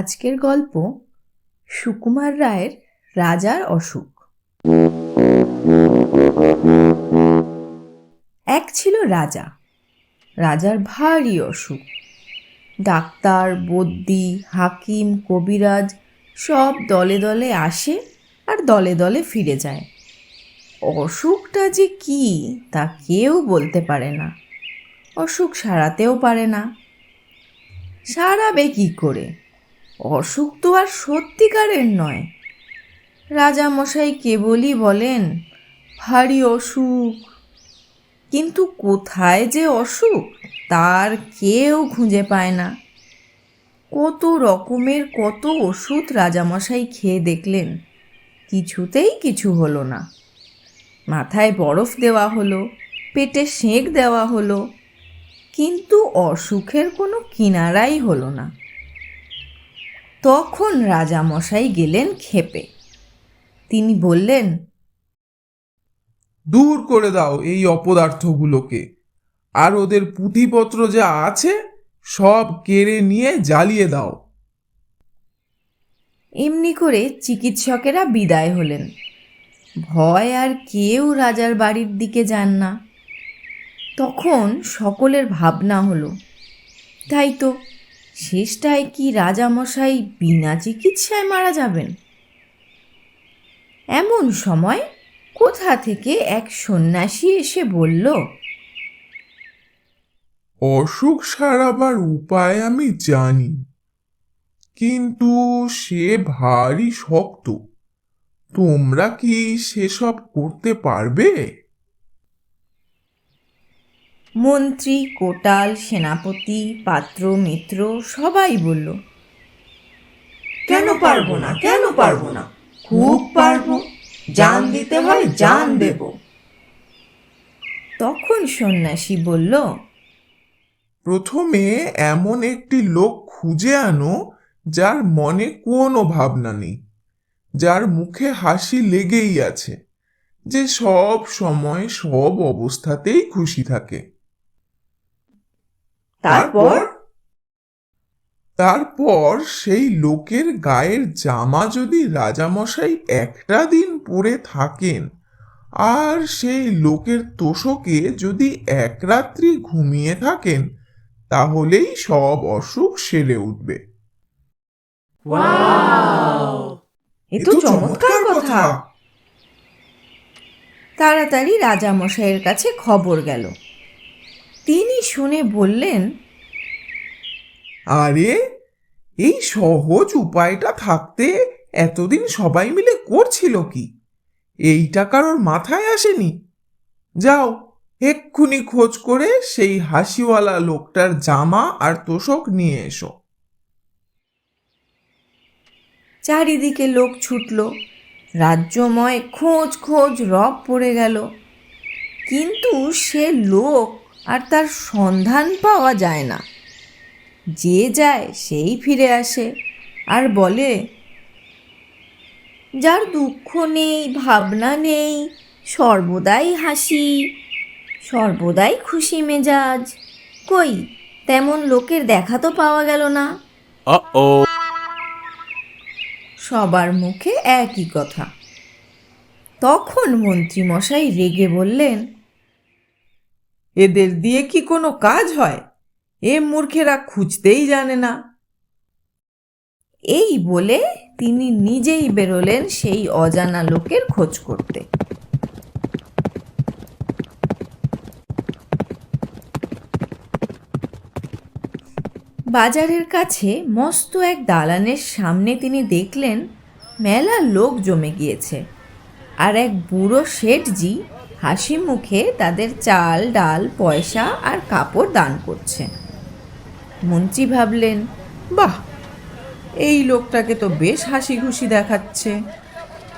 আজকের গল্প সুকুমার রায়ের রাজার অসুখ। এক ছিল রাজা। রাজার ভারী অসুখ। ডাক্তার বদ্যি হাকিম, কবিরাজ সব দলে দলে আসে আর দলে দলে ফিরে যায়। অসুখটা যে কি তা কেউ বলতে পারে না। অসুখ সারাতেও পারে না। সারাবে কি করে? অসুখ তো আর সত্যিকারের নয়। রাজামশাই কেবলই বলেন, ভারী অসুখ। কিন্তু কোথায় যে অসুখ, তার কেউ খুঁজে পায় না। কত রকমের কত ওষুধ রাজামশাই খেয়ে দেখলেন, কিছুতেই কিছু হলো না। মাথায় বরফ দেওয়া হলো, পেটে সেঁক দেওয়া হলো, কিন্তু অসুখের কোনো কিনারাই হলো না। তখন রাজামশাই গেলেন খেপে তিনি বললেন দূর করে দাও এই অপদার্থগুলোকে। আর ওদের পুঁথিপত্র যা আছে সব কেড়ে নিয়ে জ্বালিয়ে দাও। এমনি করে চিকিৎসকেরা বিদায় হলেন। ভয় আর কেউ রাজার বাড়ির দিকে যান না। তখন সকলের ভাবনা হলো তাই তো শেষটায় কি রাজামশাই বিনা চিকিৎসায় মারা যাবেন? এমন সময় কোথা থেকে এক সন্ন্যাসী এসে বলল, অসুখ সারাবার উপায় আমি জানি, কিন্তু সে ভারী শক্ত। তোমরা কি সেসব করতে পারবে? মন্ত্রী কোটাল সেনাপতি পাত্র মিত্র সবাই বলল কেন পারব না? কেন পারব না? খুব পারব জান দিতে হয় জান দেব। তখন সন্ন্যাসী বলল প্রথমে এমন একটি লোক খুঁজে আনো যার মনে কোনো ভাবনা নেই যার মুখে হাসি লেগেই আছে যে সব সময় সব অবস্থাতেই খুশি থাকে। তারপর? তারপর? সেই লোকের গায়ের জামা যদি রাজামশাই একটা দিন পরে থাকেন আর সেই লোকের তোষকে যদি এক রাত্রি ঘুমিয়ে থাকেন তাহলেই সব অসুখ সেরে উঠবে। এ তো চমৎকার কথা। তাড়াতাড়ি রাজামশাইয়ের কাছে খবর গেল। তিনি শুনে বললেন আরে এই সহজ উপায়টা থাকতে এতদিন সবাই মিলে করছিল কি? এইটা কারোর মাথায় আসেনি। যাও এক্ষুনি খোঁজ করে সেই হাসিওয়ালা লোকটার জামা আর তোষক নিয়ে এসো। চারিদিকে লোক ছুটল রাজ্যময় খোঁজ খোঁজ রব পড়ে গেল। কিন্তু সে লোক আর তার সন্ধান পাওয়া যায় না। যে যায় সেই ফিরে আসে আর বলে যার দুঃখ নেই ভাবনা নেই সর্বদাই হাসি সর্বদাই খুশি মেজাজ। কই তেমন লোকের দেখা তো পাওয়া গেল না। সবার মুখে একই কথা। তখন মন্ত্রীমশাই রেগে বললেন এদের দিয়ে কি কোনো কাজ হয়? এ মূর্খেরা খুঁজতেই জানে না। এই বলে তিনি নিজেই বেরোলেন সেই অজানা লোকের খোঁজ করতে। বাজারের কাছে মস্ত এক দালানের সামনে তিনি দেখলেন, মেলা লোক জমে গিয়েছে। আর এক বুড়ো শেঠজি হাসি মুখে তাদের চাল, ডাল, পয়সা আর কাপড় দান করছে। মন্ত্রী ভাবলেন, বাহ, এই লোকটাকে তো বেশ হাসি খুশি দেখাচ্ছে।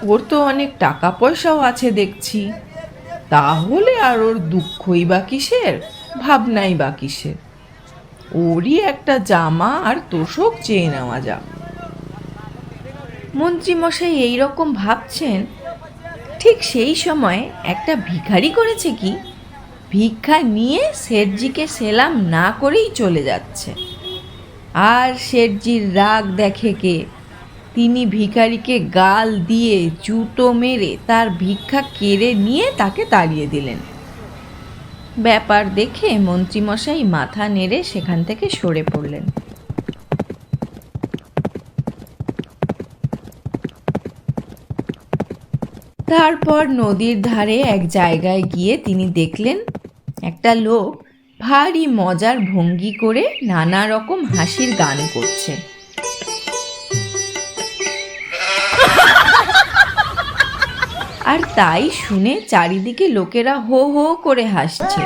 ওর তো অনেক টাকা পয়সাও আছে দেখছি। তাহলে আর ওর দুঃখই বা কিসের? ভাবনাই বা কিসের? ওরই একটা জামা আর তোষক চেয়ে নেওয়া যাক। মন্ত্রীমশাই এই রকম ভাবছেন ঠিক সেই সময় একটা ভিখারি করেছে কি? ভিক্ষা নিয়ে শেঠজিকে সেলাম না করেই চলে যাচ্ছে। আর শেঠজির রাগ দেখে কে? তিনি ভিখারিকে গাল দিয়ে জুতো মেরে তার ভিক্ষা কেড়ে নিয়ে তাকে তাড়িয়ে দিলেন। ব্যাপার দেখে মন্ত্রীমশাই মাথা নেড়ে সেখান থেকে সরে পড়লেন। তারপর নদীর ধারে এক জায়গায় গিয়ে তিনি দেখলেন, একটা লোক ভারী মজার ভঙ্গি করে নানা রকম হাসির গান করছে। আর তাই শুনে চারিদিকে লোকেরা হো হো করে হাসছে।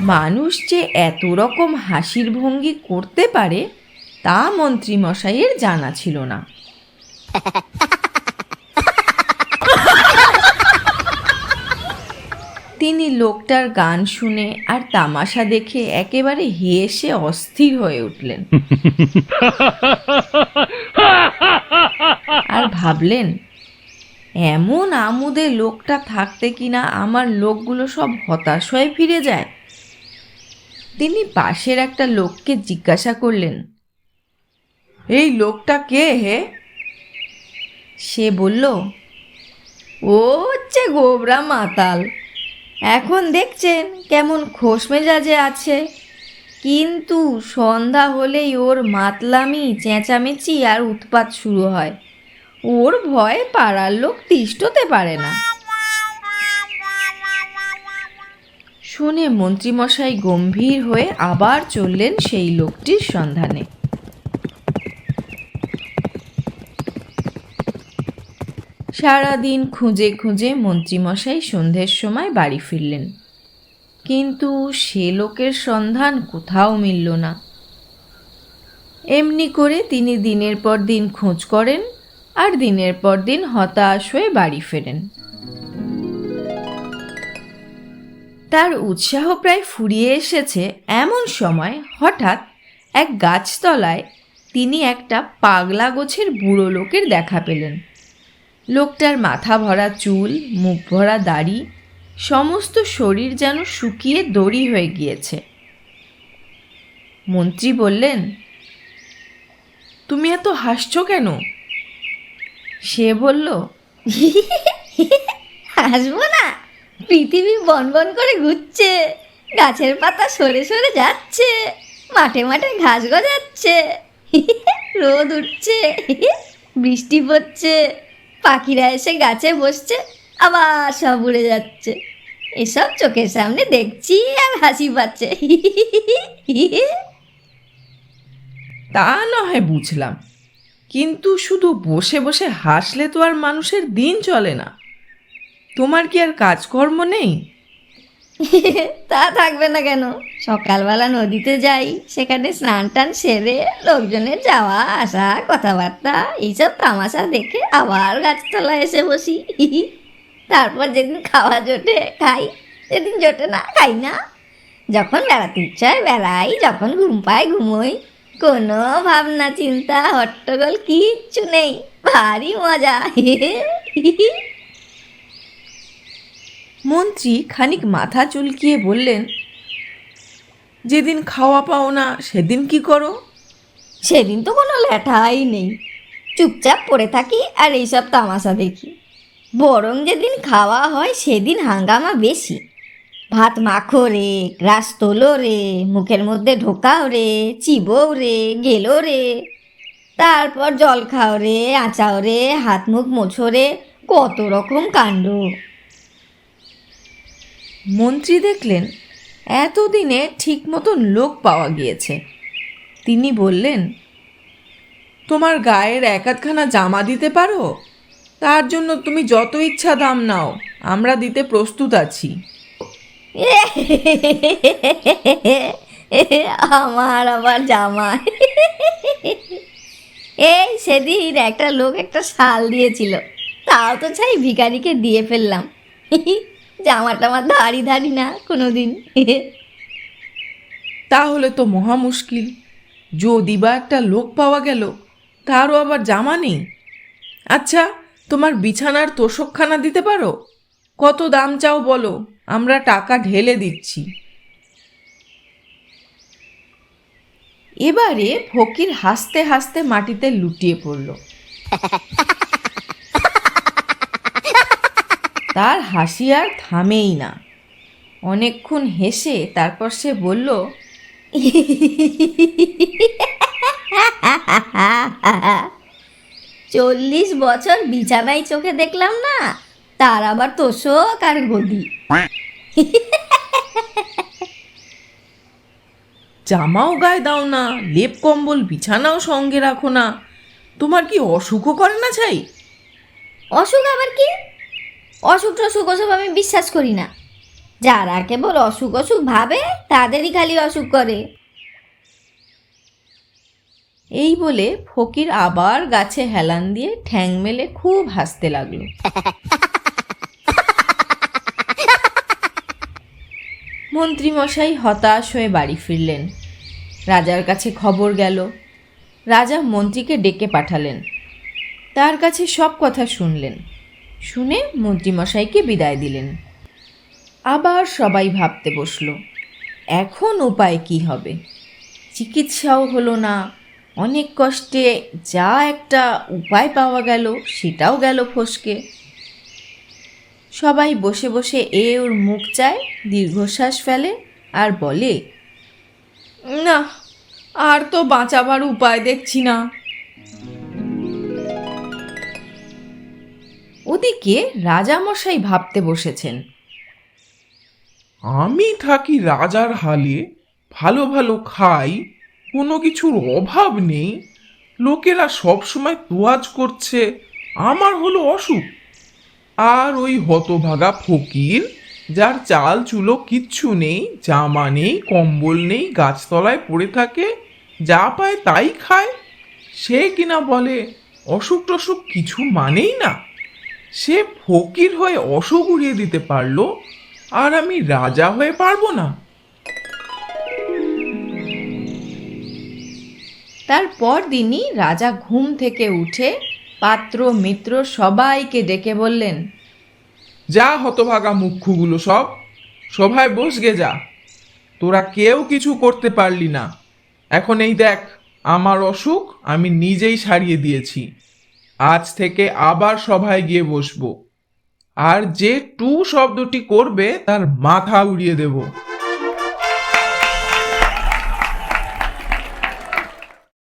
মানুষ যে এত রকম হাসির ভঙ্গি করতে পারে তা মন্ত্রীমশাইয়ের জানা ছিল না। তিনি লোকটার গান শুনে আর তামাশা দেখে একেবারে হেসে অস্থির হয়ে উঠলেন। আর ভাবলেন, এমন আমুদে লোকটা থাকতে কিনা আমার লোকগুলো সব হতাশ হয়ে ফিরে যায়? তিনি পাশের একটা লোককে জিজ্ঞাসা করলেন এই লোকটা কে হে? সে বলল, ও হচ্ছে গোবরা মাতাল। এখন দেখছেন কেমন খোশ মেজাজে আছে। কিন্তু সন্ধ্যা হলেই ওর মাতলামি, চেঁচামেচি আর উৎপাত শুরু হয়। ওর ভয়ে পাড়ার লোক তিষ্ঠতে পারে না। শুনে মন্ত্রীমশাই গম্ভীর হয়ে আবার চললেন সেই লোকটির সন্ধানে। সারাদিন খুঁজে খুঁজে মন্ত্রীমশাই সন্ধ্যের সময় বাড়ি ফিরলেন। কিন্তু সে লোকের সন্ধান কোথাও মিলল না। এমনি করে তিনি দিনের পর দিন খোঁজ করেন আর দিনের পর দিন হতাশ হয়ে বাড়ি ফেরেন। তার উৎসাহ প্রায় ফুরিয়ে এসেছে এমন সময় হঠাৎ এক গাছতলায় তিনি একটা পাগলা গোছের বুড়ো লোকের দেখা পেলেন। লোকটার মাথা ভরা চুল, মুখ ভরা দাড়ি, সমস্ত শরীর যেন শুকিয়ে দড়ি হয়ে গিয়েছে। মন্ত্রী বললেন, তুমি এত হাসছো কেন? সে বলল, হাসবো না। পৃথিবী বন বন করে ঘুরছে। গাছের পাতা সরে সরে যাচ্ছে। মাঠে মাঠে ঘাস গজাচ্ছে। রোদ উঠছে। বৃষ্টি পড়ছে। পাখিরা এসে গাছে বসছে, আবার সব উড়ে যাচ্ছে। এসব চোখের সামনে দেখছি আর হাসি পাচ্ছে। তা না হয় বুঝলাম, কিন্তু শুধু বসে বসে হাসলে তো আর মানুষের দিন চলে না। তোমার কি আর কাজকর্ম নেই? তা থাকবে না কেন? সকালবেলা নদীতে যাই, সেখানে স্নান টান সেরে লোকজনের যাওয়া, আসা, কথাবার্তা, এইসব তামাশা দেখে আবার গাছতলায় এসে বসি। তারপর যেদিন খাওয়া জোটে খাই, সেদিন জোটে না, খাই না। যখন বেড়াতে ইচ্ছা হয় বেড়াই, যখন ঘুম পাই ঘুমোই। কোনো ভাবনা, চিন্তা, হট্টগোল কিচ্ছু নেই, ভারী মজা। মন্ত্রী খানিক মাথা চুলকিয়ে বললেন, যেদিন খাওয়া পাও না, সেদিন কি করো? সেদিন তো কোনো লেঠাই নেই। চুপচাপ পড়ে থাকি আর এইসব তামাশা দেখি। বরং যেদিন খাওয়া হয়, সেদিন হাঙ্গামা বেশি। ভাত মাখো রে, গ্রাস তোলো রে, মুখের মধ্যে ঢোকাও রে, চিবও রে, গেলো রে। তারপর জল খাও রে, আঁচাও রে, হাত মুখ মোছো রে, কত রকম কাণ্ড। মন্ত্রী দেখলেন এতদিনে ঠিক মতন লোক পাওয়া গিয়েছে। তিনি বললেন, তোমার গায়ের এক আধখানা জামা দিতে পারো? তার জন্য তুমি যত ইচ্ছা দাম নাও, আমরা দিতে প্রস্তুত আছি। আমার আবার জামা। এই সেদিন একটা লোক একটা শাল দিয়েছিল, তাও তো চাই ভিখারিকে দিয়ে ফেললাম। জামাটা আমার ধারি ধারি না কোনো দিন তাহলে তো মহা মুশকিল। যদি বা একটা লোক পাওয়া গেল, তারও আবার জামা নেই। আচ্ছা তোমার বিছানার তোষকখানা দিতে পারো? কত দাম চাও বলো, আমরা টাকা ঢেলে দিচ্ছি। এবারে ফকির হাসতে হাসতে মাটিতে লুটিয়ে পড়ল। তার হাসি আর থামেই না। অনেকক্ষণ হেসে তারপর সে বলল চল্লিশ বছর বিছানায় চোখে দেখলাম না তার আবার তোষক আর গদি। জামাও গায়ে দাও না লেপ কম্বল বিছানাও সঙ্গে রাখো না। তোমার কি অসুখও করে না চাই অসুখ আবার কি? অসুখ টসুখ ওসব আমি বিশ্বাস করি না। যারা কেবল অসুখ অসুখ ভাবে, তাদেরই খালি অসুখ করে। এই বলে ফকির আবার গাছে হেলান দিয়ে ঠ্যাং মেলে খুব হাসতে লাগল। মন্ত্রীমশাই হতাশ হয়ে বাড়ি ফিরলেন। রাজার কাছে খবর গেল। রাজা মন্ত্রীকে ডেকে পাঠালেন। তার কাছে সব কথা শুনলেন। শুনে মন্ত্রীমশাইকে বিদায় দিলেন। আবার সবাই ভাবতে বসল, এখন উপায় কি হবে? চিকিৎসাও হলো না, অনেক কষ্টে যা একটা উপায় পাওয়া গেল সেটাও গেল ফসকে। সবাই বসে বসে এ ওর মুখ চায়, দীর্ঘশ্বাস ফেলে আর বলে, না, আর তো বাঁচাবার উপায় দেখছি না। ওদিকে রাজামশাই ভাবতে বসেছেন। আমি থাকি রাজার হালে, ভালো ভালো খাই, কোনো কিছুর অভাব নেই। লোকেরা সব সময় তোয়াজ করছে, আমার হলো অসুখ। আর ওই হতভাগা ফকির, যার চাল চুলো কিচ্ছু নেই, জামা নেই, কম্বল নেই, গাছতলায় পড়ে থাকে, যা পায় তাই খায়। সে কিনা বলে, অসুখ টসুখ কিছু মানেই না। সে ফকির হয়ে অসুখ উড়িয়ে দিতে পারল আর আমি রাজা হয়ে পারব না। তারপর দিনই রাজা ঘুম থেকে উঠে পাত্র মিত্র সবাইকে ডেকে বললেন যা হতভাগা মুখ্যগুলো সব সভায় বসগে যা। তোরা কেউ কিছু করতে পারলি না। এখন এই দেখ আমার অসুখ আমি নিজেই সারিয়ে দিয়েছি। আজ থেকে আবার সভায় গিয়ে বসবো। আর যে টু শব্দটি করবে, তার মাথা উড়িয়ে দেবো।